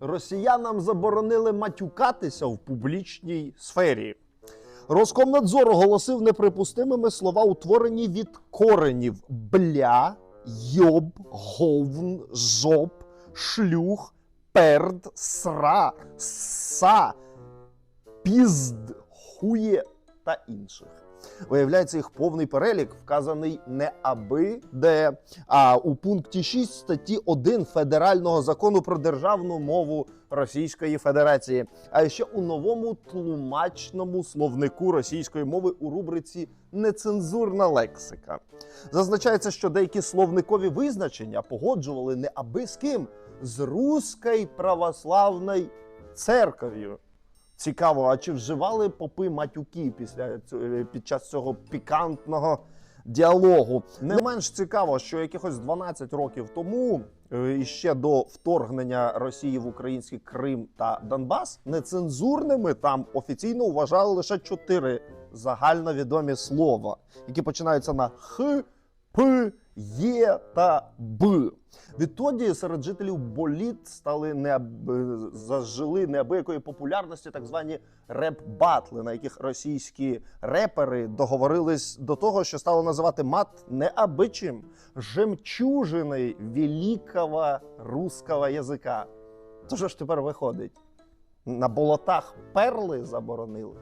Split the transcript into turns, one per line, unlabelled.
Росіянам заборонили матюкатися в публічній сфері. Роскомнадзор оголосив неприпустимими слова, утворені від коренів бля, йоб, говн, жоп, шлюх, перд, сра, са, пізд, хує та інших. Виявляється, їх повний перелік вказаний не аби де, а у пункті 6 статті 1 Федерального закону про державну мову Російської Федерації, а ще у новому тлумачному словнику російської мови у рубриці Нецензурна лексика. Зазначається, що деякі словникові визначення погоджували не аби з ким з Руською православною церков'ю. Цікаво, а чи вживали попи матюки після е, під час цього пікантного діалогу? Не менш цікаво, що якихось 12 років тому, е, і ще до вторгнення Росії в український Крим та Донбас, нецензурними там офіційно вважали лише чотири загальновідомі слова, які починаються на х, п, є та б. Відтоді серед жителів боліт стали неаб... зажили неабиякої популярності так звані реп-батли, на яких російські репери договорились до того, що стало називати мат неабичим жемчужиною великого русского язика. То що ж тепер виходить? На болотах перли заборонили.